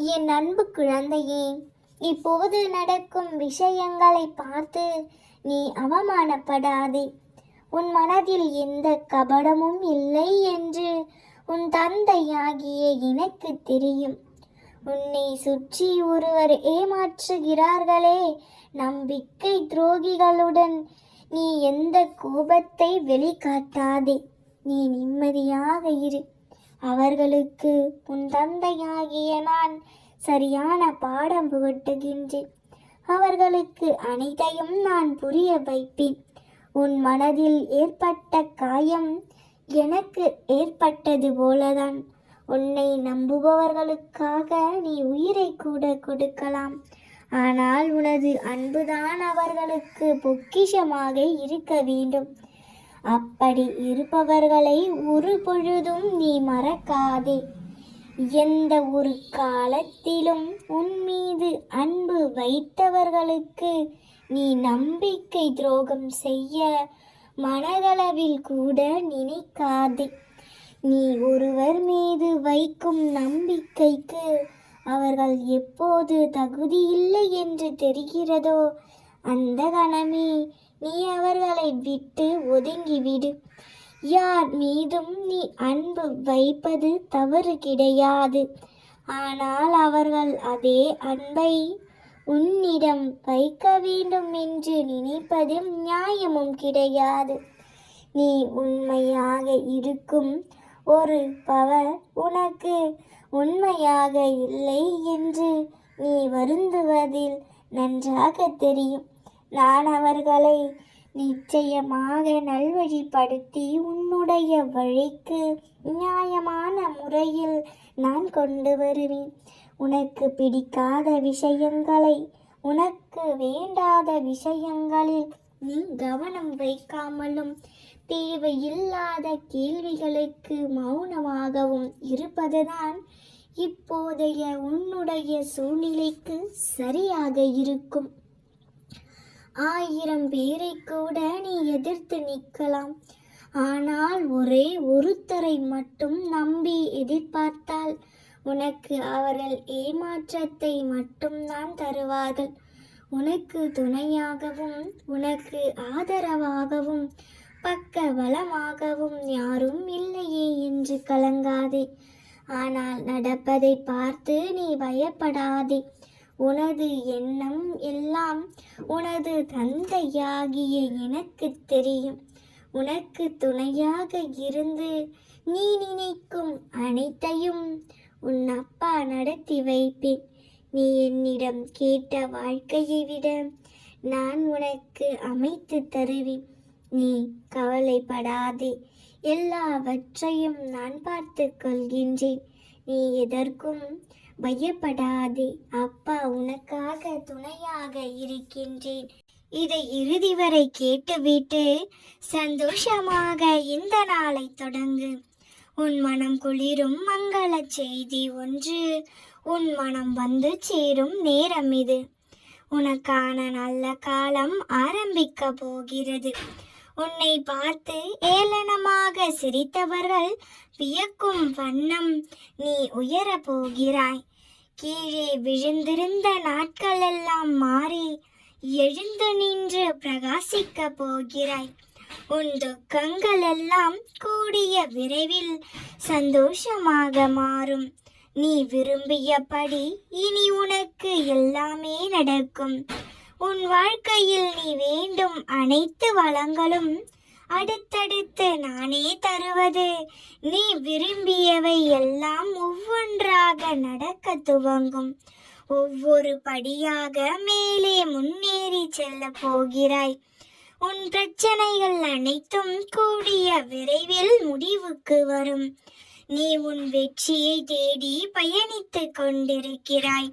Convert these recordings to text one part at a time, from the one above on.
என் அன்பு குழந்தையே இப்போது நடக்கும் விஷயங்களை பார்த்து நீ அவமானப்படாதே. உன் மனதில் எந்த கபடமும் இல்லை என்று உன் தந்தையாகிய எனக்கு தெரியும். உன்னை சுற்றி ஒருவர் ஏமாற்றுகிறார்களே நம்பிக்கை துரோகிகளுடன் நீ எந்த கோபத்தை வெளிக்காட்டாதே. நீ நிம்மதியாக இரு. அவர்களுக்கு உன் தந்தையாகிய நான் சரியான பாடம் புகட்டுகின்றேன். அவர்களுக்கு அனைத்தையும் நான் புரிய வைப்பேன். உன் மனதில் ஏற்பட்ட காயம் எனக்கு ஏற்பட்டது போலதான். உன்னை நம்புபவர்களுக்காக நீ உயிரை கூட கொடுக்கலாம். ஆனால் உனது அன்புதான் அவர்களுக்கு பொக்கிஷமாக இருக்க வேண்டும். அப்படி இருப்பவர்களை ஒரு பொழுதும் நீ மறக்காதே. எந்த ஒரு காலத்திலும் உன் மீது அன்பு வைத்தவர்களுக்கு நீ நம்பிக்கை துரோகம் செய்ய மனதளவில் கூட நினைக்காதே. நீ ஒருவர் மீது வைக்கும் நம்பிக்கைக்கு அவர்கள் எப்போது தகுதியில்லை என்று தெரிகிறதோ அந்த கணமே நீ அவர்களை விட்டு ஒதுங்கிவிடு. யார் மீதும் நீ அன்பு வைப்பது தவறு கிடையாது. ஆனால் அவர்கள் அதே அன்பை உன்னிடம் வைக்க வேண்டும் என்று நினைப்பதும் நியாயமும் கிடையாது. நீ உண்மையாக இருக்கும் ஒரு பவர் உனக்கு உண்மையாக இல்லை என்று நீ வருந்துவதில் நன்றாக தெரியும். நான் அவர்களை நிச்சயமாக நல்வழிப்படுத்தி உன்னுடைய வழிக்கு நியாயமான முறையில் நான் கொண்டு வருவேன். உனக்கு பிடிக்காத விஷயங்களை உனக்கு வேண்டாத விஷயங்களில் நீ கவனம் வைக்காமலும் தேவையில்லாத கேள்விகளுக்கு மௌனமாகவும் இருப்பதுதான் இப்போதைய உன்னுடைய சூழ்நிலைக்கு சரியாக இருக்கும். ஆயிரம் பேரை கூட நீ எதிர்த்து நிற்கலாம். ஆனால் ஒரே ஒருத்தரை மட்டும் நம்பி எதிர்பார்த்தால் உனக்கு அவர்கள் ஏமாற்றத்தை மட்டும்தான் தருவார்கள். உனக்கு துணையாகவும் உனக்கு ஆதரவாகவும் பக்க பலமாகவும் யாரும் இல்லையே என்று கலங்காதே. ஆனால் நடப்பதை பார்த்து நீ பயப்படாதே. உனது எண்ணம் எல்லாம் உனது தந்தையாகிய எனக்கு தெரியும். உனக்கு துணையாக இருந்து நீ நினைக்கும் அனைத்தையும் உன் அப்பா நடத்தி வைப்பேன். நீ என்னிடம் கேட்ட வாழ்க்கையை விட நான் உனக்கு அமைத்து தருவேன். நீ கவலைப்படாதே எல்லாவற்றையும் நான் பார்த்து கொள்கின்றேன். நீ எதற்கும் பயப்படாதே. அப்பா உனக்காக துணையாக இருக்கின்றேன். இதை இறுதி வரை கேட்டுவிட்டு சந்தோஷமாக இந்த நாளை தொடங்கு. உன் மனம் குளிரும் மங்கள செய்தி ஒன்று. உன் மனம் வந்து சேரும் நேரம் இது. உனக்கான நல்ல காலம் ஆரம்பிக்க போகிறது. உன்னை பார்த்து ஏளனமாக சிரித்தவர்கள் வியக்கும் வண்ணம் நீ உயர போகிறாய் கீழே விழுந்திருந்த நாட்களெல்லாம் மாறி எழுந்து நின்று பிரகாசிக்க போகிறாய். உன் துக்கங்கள் எல்லாம் கூடிய விரைவில் சந்தோஷமாக மாறும். நீ விரும்பியபடி இனி உனக்கு எல்லாமே நடக்கும். உன் வாழ்க்கையில் நீ வேண்டும் அனைத்து வளங்களும். அடுத்தடுத்து நானே தருவது. நீ விரும்பியவை எல்லாம் ஒவ்வொன்றாக நடக்க துவங்கும். ஒவ்வொரு படியாக மேலே முன்னேறி செல்ல போகிறாய். உன் பிரச்சனைகள் அனைத்தும் கூடிய விரைவில் முடிவுக்கு வரும். நீ உன் வெற்றியை தேடி பயணித்துக் கொண்டிருக்கிறாய்.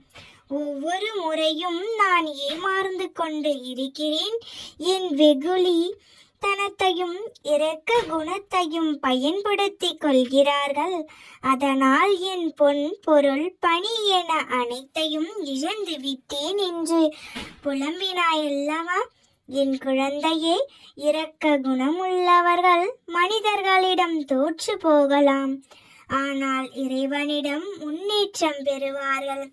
ஒவ்வொரு முறையும் நான் ஏமாந்து கொண்டு இருக்கிறேன். என் வெகுளி தனத்தையும் இரக்க குணத்தையும் பயன்படுத்தி கொள்கிறார்கள். அதனால் என் பொன் பொருள் பணி என அனைத்தையும் இழந்து விட்டேன் என்று புலம்பினாயல்லவா? என் குழந்தையே இரக்க குணமுள்ளவர்கள் மனிதர்களிடம் தோற்று போகலாம். ஆனால் இறைவனிடம் முன்னேற்றம் பெறுவார்கள்.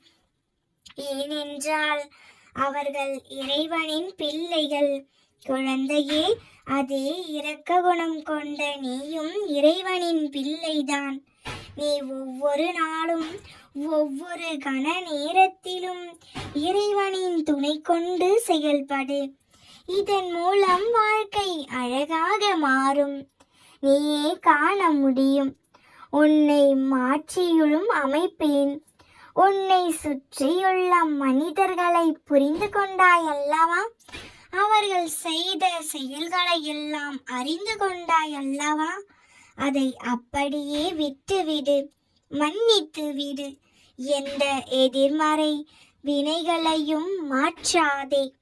ஏனென்றால் அவர்கள் இறைவனின் பிள்ளைகள். குழந்தையே அதே இரக்க குணம் கொண்ட நீயும் இறைவனின் பிள்ளைதான். நீ ஒவ்வொரு நாளும் ஒவ்வொரு கண நேரத்திலும் இறைவனின் துணை கொண்டு செயல்படு. இதன் மூலம் வாழ்க்கை அழகாக மாறும். நீயே காண முடியும். உன்னை மாற்றியுளும் அமைப்பேன். உன்னை சுற்றியுள்ள மனிதர்களை புரிந்து கொண்டாய் அல்லவா? அவர்கள் செய்த செயல்களை எல்லாம் அறிந்து கொண்டாய் அல்லவா? அதை அப்படியே விட்டுவிடு மன்னித்து விடு. எந்த எதிர்மறை வினைகளையும் மாற்றாதே.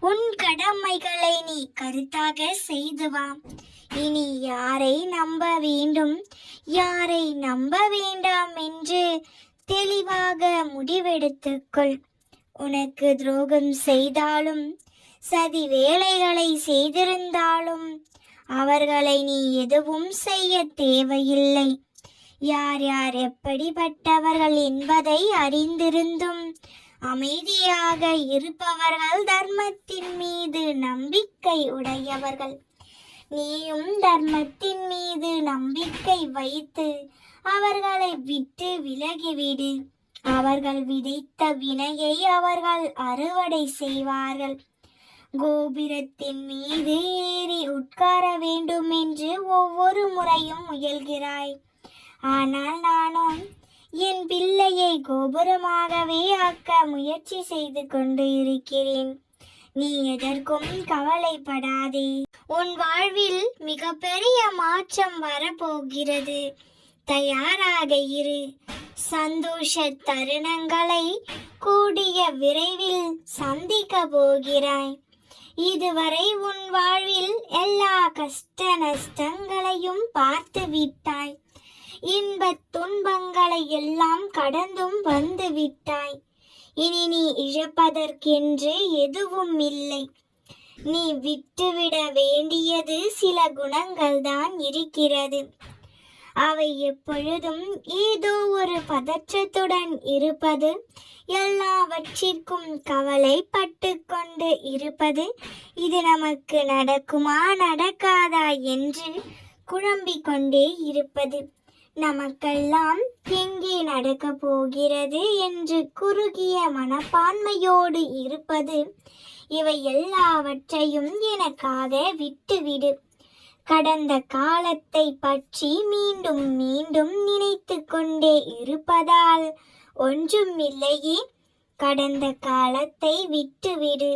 உன் கடமைகளை நீ கருத்தாக செய்து வா. இனி யாரை நம்ப வேண்டும்? யாரை நம்ப வேண்டாம் என்று தெளிவாக முடிவெடுத்துக்கொள். உனக்கு துரோகம் செய்தாலும் சதி வேலைகளை செய்திருந்தாலும் அவர்களை நீ எதுவும் செய்ய தேவையில்லை. யார் யார் எப்படிப்பட்டவர்கள் என்பதை அறிந்திருந்தும் அமைதியாக இருப்பவர்கள் தர்மத்தின் மீது நம்பிக்கை உடையவர்கள். நீயும் தர்மத்தின் மீது நம்பிக்கை வைத்து அவர்களை விட்டு விலகிவிடு அவர்கள் விதைத்த வினையை அவர்கள் அறுவடை செய்வார்கள். கோபுரத்தின் மீது ஏறி உட்கார வேண்டும் என்று ஒவ்வொரு முறையும் முயல்கிறாய். ஆனால் நானும் என் பிள்ளையை கோபுரமாகவே ஆக்க முயற்சி செய்து கொண்டு இருக்கிறேன். நீ எதற்கும் கவலைப்படாதே. உன் வாழ்வில் மிகப்பெரிய மாற்றம் வரப்போகிறது. தயாராக இரு. சந்தோஷ தருணங்களை கூடிய விரைவில் சந்திக்க போகிறாய். இதுவரை உன் வாழ்வில் எல்லா கஷ்ட நஷ்டங்களையும் பார்த்து விட்டாய். இன்பத் துன்பங்களை எல்லாம் கடந்தும் வந்து விட்டாய். இனி நீ இழப்பதற்கென்று எதுவும் இல்லை. நீ விட்டுவிட வேண்டியது சில குணங்கள் தான் இருக்கிறது. அவை எப்பொழுதும் ஏதோ ஒரு பதற்றத்துடன் இருப்பது எல்லாவற்றிற்கும் கவலைப்பட்டு கொண்டு இருப்பது இது நமக்கு நடக்குமா நடக்காதா என்று குழம்பிக் கொண்டே இருப்பது. நமக்கெல்லாம் எங்கே நடக்கப் போகிறது என்று குறுகிய மனப்பான்மையோடு இருப்பது இவை எல்லாவற்றையும் எனக்காக விட்டுவிடு. கடந்த காலத்தை பற்றி மீண்டும் மீண்டும் நினைத்து கொண்டே இருப்பதால் ஒன்றும் இல்லையே கடந்த காலத்தை விட்டுவிடு.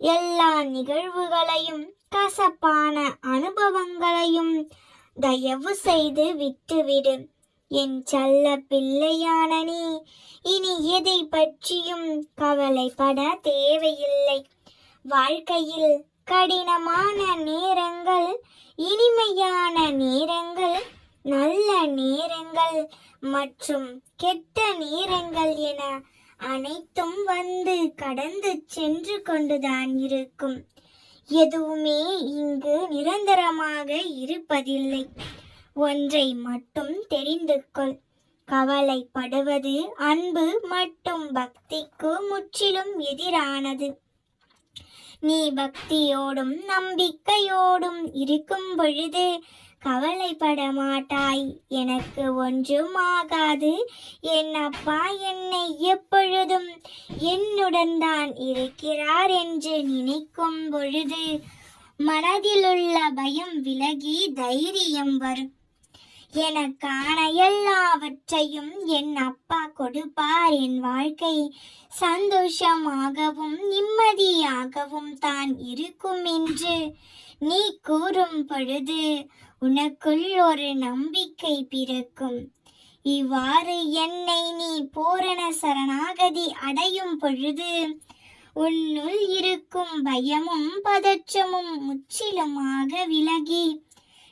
எல்லா நிகழ்வுகளையும் கசப்பான அனுபவங்களையும் தயவு செய்து விட்டுவிடு. என் செல்ல பிள்ளையான நீ இனி எதை பற்றியும் கவலைப்பட தேவையில்லை. வாழ்க்கையில் கடினமான நேரங்கள் இனிமையான நேரங்கள் நல்ல நேரங்கள் மற்றும் கெட்ட நேரங்கள் என அனைத்தும் வந்து கடந்து சென்று கொண்டுதான் இருக்கும். எதுவுமே இங்கு நிரந்தரமாக இருப்பதில்லை. ஒன்றை மட்டும் தெரிந்து கொள். கவலைப்படுவது அன்பு மற்றும் பக்திக்கு முற்றிலும் எதிரானது. நீ பக்தியோடும் நம்பிக்கையோடும் இருக்கும் பொழுது கவலைப்பட மாட்டாய். எனக்கு ஒன்றும் ஆகாது என் அப்பா என்னை எப்பொழுதும் என்னுடன் தான் இருக்கிறார் என்று நினைக்கும் பொழுது மனதிலுள்ள பயம் விலகி தைரியம் வரும். எனக்கான எல்லாவற்றையும் என் அப்பா கொடுப்பார். என் வாழ்க்கை சந்தோஷமாகவும் நிம்மதியாகவும் தான் இருக்கும் என்று நீ கூறும் பொழுது உனக்குள் ஒரு நம்பிக்கை பிறக்கும். இவ்வாறு என்னை நீ பூரண சரணாகதி அடையும் பொழுது உன்னுள் இருக்கும் பயமும் பதற்றமும் முற்றிலுமாக விலகி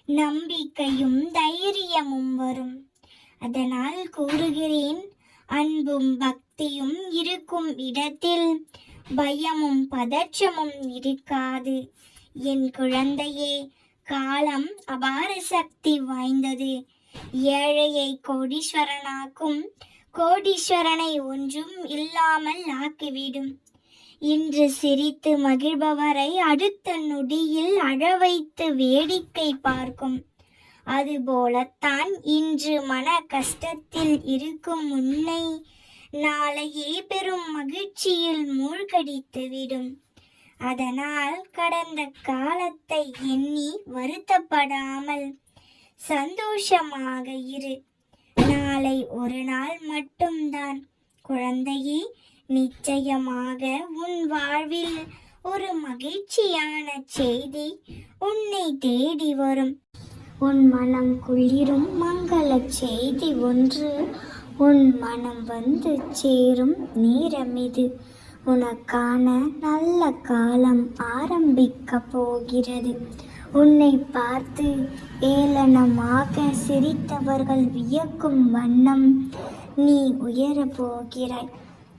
நம்பிக்கையும் தைரியமும் வரும். அதனால் கூறுகிறேன் அன்பும் பக்தியும் இருக்கும் இடத்தில் பயமும் பதற்றமும் இருக்காது. என் குழந்தையே காலம் அபார சக்தி வாய்ந்தது. ஏழையை கோடீஸ்வரனாக்கும் கோடீஸ்வரனை ஒன்றும் இல்லாமல் ஆக்கிவிடும். இன்று சிரித்து மகிழ்பவரை அடுத்த நொடியில் அழவைத்து வேடிக்கை பார்க்கும். அதுபோலத்தான் இன்று மன கஷ்டத்தில் இருக்கும் உன்னை நாளையே பெரும் மகிழ்ச்சியில் மூழ்கடித்துவிடும் அதனால் கடந்த காலத்தை எண்ணி வருத்தப்படாமல் சந்தோஷமாக இரு. நாளை ஒரு நாள் மட்டும்தான். குழந்தையே நிச்சயமாக உன் வாழ்வில் ஒரு மகிழ்ச்சியான செய்தி உன்னை தேடி வரும். உன் மனம் குளிரும் மங்கள செய்தி ஒன்று. உன் மனம் வந்து சேரும் நேரம் இது. உனக்கான நல்ல காலம் ஆரம்பிக்க போகிறது. உன்னை பார்த்து ஏளனமாக சிரித்தவர்கள் வியக்கும் வண்ணம் நீ உயரப் போகிறாய்.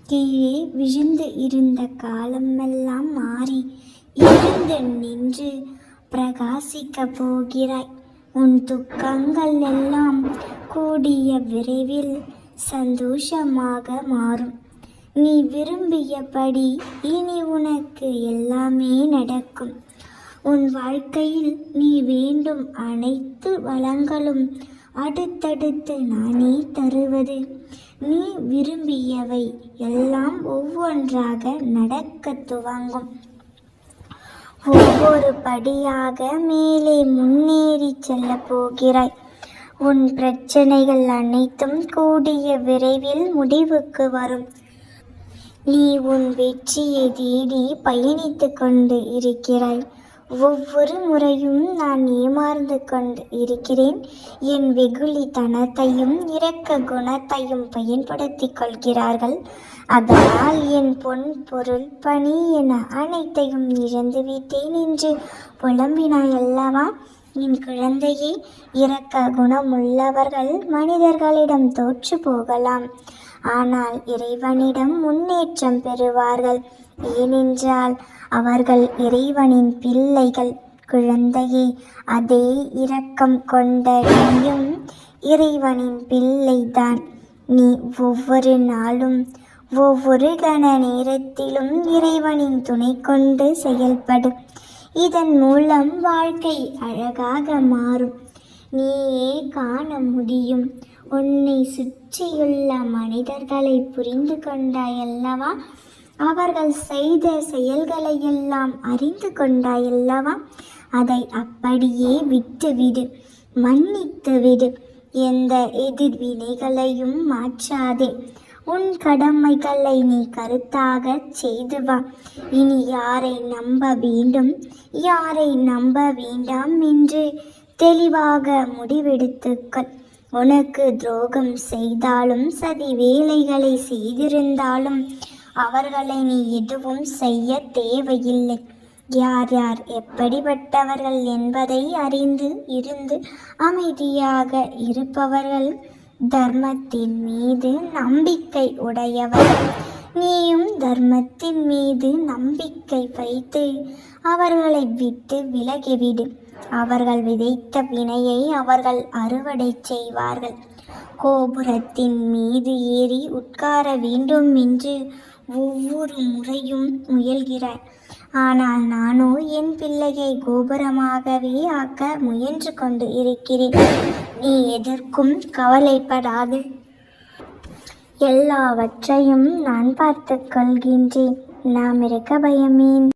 கீழே விழுந்து இருந்த காலமெல்லாம் மாறி எழுந்து நின்று பிரகாசிக்க போகிறாய். உன் துக்கங்கள் எல்லாம் கூடிய விரைவில் சந்தோஷமாக மாறும். நீ விரும்பியபடி இனி உனக்கு எல்லாமே நடக்கும். உன் வாழ்க்கையில் நீ வேண்டும் அனைத்து வளங்களும் அடுத்தடுத்து நானே தருவது. நீ விரும்பியவை எல்லாம் ஒவ்வொன்றாக நடக்கத் துவங்கும். ஒவ்வொரு படியாக மேலே முன்னேறி செல்ல போகிறாய். உன் பிரச்சனைகள் அனைத்தும் கூடிய விரைவில் முடிவுக்கு வரும். நீ உன் வெற்றியை தேடி பயணித்து கொண்டு இருக்கிறாய். ஒவ்வொரு முறையும் நான் ஏமாந்து கொண்டு இருக்கிறேன். என் வெகுளித்தனத்தையும் இரக்க குணத்தையும் பயன்படுத்திக் கொள்கிறார்கள். அதனால் என் பொன் பொருள் பணி என அனைத்தையும் இழந்துவிட்டேன் என்று புலம்பினாய் அல்லவா என் குழந்தையே இரக்க குணமுள்ளவர்கள் மனிதர்களிடம் தோற்று போகலாம். ஆனால் இறைவனிடம் முன்னேற்றம் பெறுவார்கள். ஏனென்றால் அவர்கள் இறைவனின் பிள்ளைகள் குழந்தையே அதே இரக்கம் கொண்ட நீயும் இறைவனின் பிள்ளைதான். நீ ஒவ்வொரு நாளும் ஒவ்வொரு கண நேரத்திலும் இறைவனின் துணை கொண்டு செயல்படு. இதன் மூலம் வாழ்க்கை அழகாக மாறும். நீயே காண முடியும். உன்னை சுற்றியுள்ள மனிதர்களை புரிந்து கொண்டாயல்லவா? அவர்கள் செய்த செயல்களையெல்லாம் அறிந்து கொண்டாயல்லவா? அதை அப்படியே விட்டுவிடு மன்னித்து விடு. எந்த எதிர்வினைகளையும் மாற்றாதே. உன் கடமைகளை நீ கருத்தாக செய்து வா. இனி யாரை நம்ப வேண்டும்? யாரை நம்ப வேண்டாம் என்று தெளிவாக முடிவெடுத்துக்கள் உனக்கு துரோகம் செய்தாலும் சதி வேலைகளை செய்திருந்தாலும் அவர்களை நீ எதுவும் செய்ய தேவையில்லை. யார் யார் எப்படிப்பட்டவர்கள் என்பதை அறிந்து இருந்து அமைதியாக இருப்பவர்கள் தர்மத்தின் மீது நம்பிக்கை உடையவர்கள் நீயும் தர்மத்தின் மீது நம்பிக்கை வைத்து அவர்களை விட்டு விலகிவிடு. அவர்கள் விதைத்த வினையை அவர்கள் அறுவடை செய்வார்கள். கோபுரத்தின் மீது ஏறி உட்கார வேண்டும் என்று ஒவ்வொரு முறையும் முயல்கிறாய். ஆனால் நானோ என் பிள்ளையை கோபுரமாகவே ஆக்க முயன்று கொண்டு இருக்கிறேன். நீ எதற்கும் கவலைப்படாது. எல்லாவற்றையும் நான் பார்த்துக் கொள்கின்றேன். நாம் இருக்க பயமேன்